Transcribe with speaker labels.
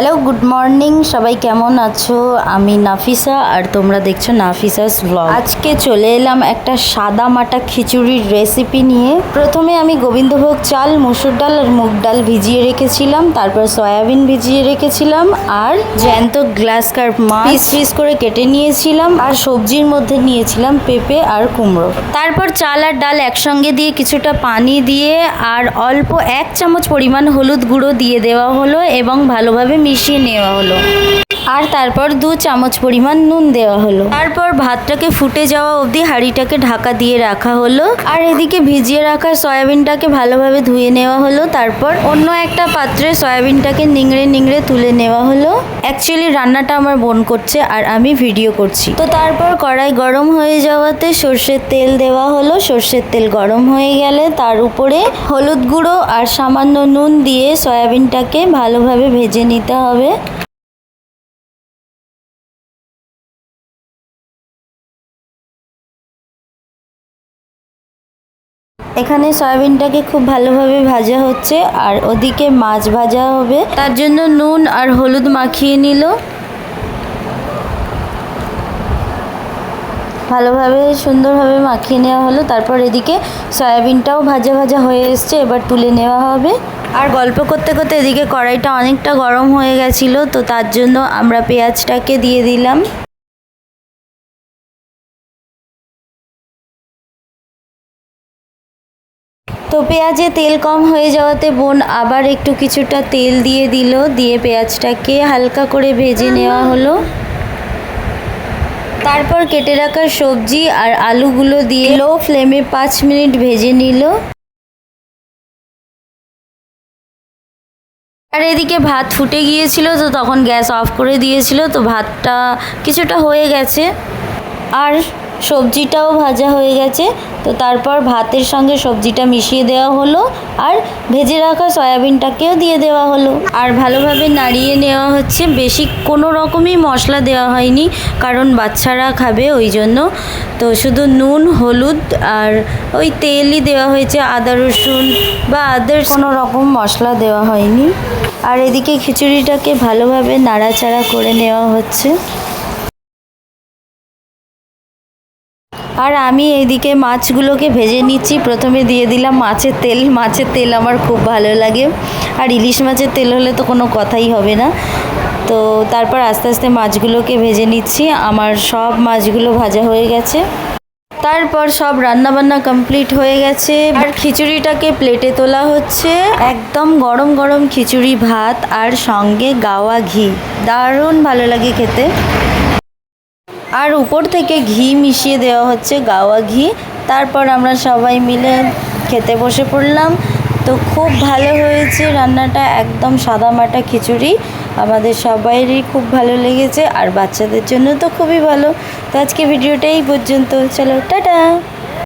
Speaker 1: Hello good morning সবাই কেমন আছো? আমি নাফিসা আর তোমরা দেখছ নাফিসাস ব্লগ আজকে চলে এলাম একটা সাদা মাটা খিচুড়ির রেসিপি নিয়ে। প্রথমে আমি গোবিন্দভোগ চাল, মুসুর ডাল আর মুগ ডাল ভিজিয়ে রেখেছিলাম। তারপর সয়াবিন ভিজিয়ে রেখেছিলাম। আর জ্যান্ত গ্লাস কার্প মাছ পিস পিস করে কেটে নিয়েছিলাম। আর সবজির মধ্যে নিয়েছিলাম পেঁপে আর কুমড়ো। তারপর চাল আর ডাল একসঙ্গে দিয়ে কিছুটা পানি দিয়ে আর অল্প এক চামচ পরিমাণ হলুদ গুঁড়ো দিয়ে দেওয়া হলো এবং ভালোভাবে মিশিয়ে নেওয়া হলো। আর তারপর দু চামচ পরিমাণ নুন দেওয়া হলো। তারপর ভাতটাকে ফুটে যাওয়া অবধি হাঁড়িটাকে ঢাকা দিয়ে রাখা হলো। আর এদিকে ভিজিয়ে রাখা সয়াবিনটাকে ভালোভাবে ধুয়ে নেওয়া হলো। তারপর অন্য একটা পাত্রে সয়াবিনটাকে নিংড়ে নিংড়ে তুলে নেওয়া হলো। অ্যাকচুয়ালি রান্নাটা আমার বোন করছে আর আমি ভিডিও করছি। তো তারপর কড়াই গরম হয়ে যাওয়াতে সর্ষের তেল দেওয়া হলো। সর্ষের তেল গরম হয়ে গেলে তার উপরে হলুদ গুঁড়ো আর সামান্য নুন দিয়ে সয়াবিনটাকে ভালোভাবে ভেজে নিতে হবে। এখানে সয়াবিনটাকে খুব ভালোভাবে ভাজা হচ্ছে, আর ওদিকে মাছ ভাজা হবে। তার জন্য নুন আর হলুদ মাখিয়ে নিল। ভালোভাবে সুন্দরভাবে মাখিয়ে নেওয়া হলো। তারপর এদিকে সয়াবিনটাও ভাজা ভাজা হয়ে এসছে, এবার তুলে নেওয়া হবে। আর গল্প করতে করতে এদিকে কড়াইটা অনেকটা গরম হয়ে গেছিল, তো তার জন্য আমরা পেঁয়াজটাকে দিয়ে দিলাম। তো পেঁয়াজে তেল কম হয়ে যাওয়াতে বোন আবার একটু কিছুটা তেল দিয়ে দিল। দিয়ে পেঁয়াজটাকে হালকা করে ভেজে নেওয়া হলো। তারপর কেটে রাখা সবজি আর আলুগুলো দিয়ে লো ফ্লেমে পাঁচ মিনিট ভেজে নিল। আর এদিকে ভাত ফুটে গিয়েছিল, তো তখন গ্যাস অফ করে দিয়েছিল, তো ভাতটা কিছুটা হয়ে গেছে। আর সবজিটাও ভাজা হয়ে গেছে। তো তারপর ভাতের সঙ্গে সবজিটা মিশিয়ে দেওয়া হলো আর ভেজে রাখা সয়াবিনটাকেও দিয়ে দেওয়া হলো। আর ভালোভাবে নাড়িয়ে নেওয়া হচ্ছে। বেশি কোনো রকমই মশলা দেওয়া হয়নি, কারণ বাচ্চারা খাবে ওই জন্য। তো শুধু নুন, হলুদ আর ওই তেলই দেওয়া হয়েছে, আদা, রসুন বা আদার কোনো রকম মশলা দেওয়া হয়নি। আর এদিকে খিচুড়িটাকে ভালোভাবে নাড়াচাড়া করে নেওয়া হচ্ছে। আর আমি এইদিকে মাছগুলোকে ভেজে নিচ্ছি। প্রথমে দিয়ে দিলাম মাছের তেল। মাছের তেল আমার খুব ভালো লাগে। আর ইলিশ মাছের তেল হলে তো কোনো কথাই হবে না। তো তারপর আস্তে আস্তে মাছগুলোকে ভেজে নিচ্ছি। আমার সব মাছগুলো ভাজা হয়ে গেছে। তারপর সব রান্নাবান্না কমপ্লিট হয়ে গেছে। আর খিচুড়িটাকে প্লেটে তোলা হচ্ছে। একদম গরম গরম খিচুড়ি ভাত আর সঙ্গে গাওয়া ঘি। দারুণ ভালো লাগে খেতে। আর উপর থেকে ঘি মিশিয়ে দেওয়া হচ্ছে, গাওয়া ঘি। তারপর আমরা সবাই মিলে খেতে বসে পড়লাম। তো খুব ভালো হয়েছে রান্নাটা, একদম সাদামাটা খিচুড়ি। আমাদের সবাইয়েরই খুব ভালো লেগেছে, আর বাচ্চাদের জন্য তো খুবই ভালো। তো আজকে ভিডিওটা এই পর্যন্ত। চলো, টাটা!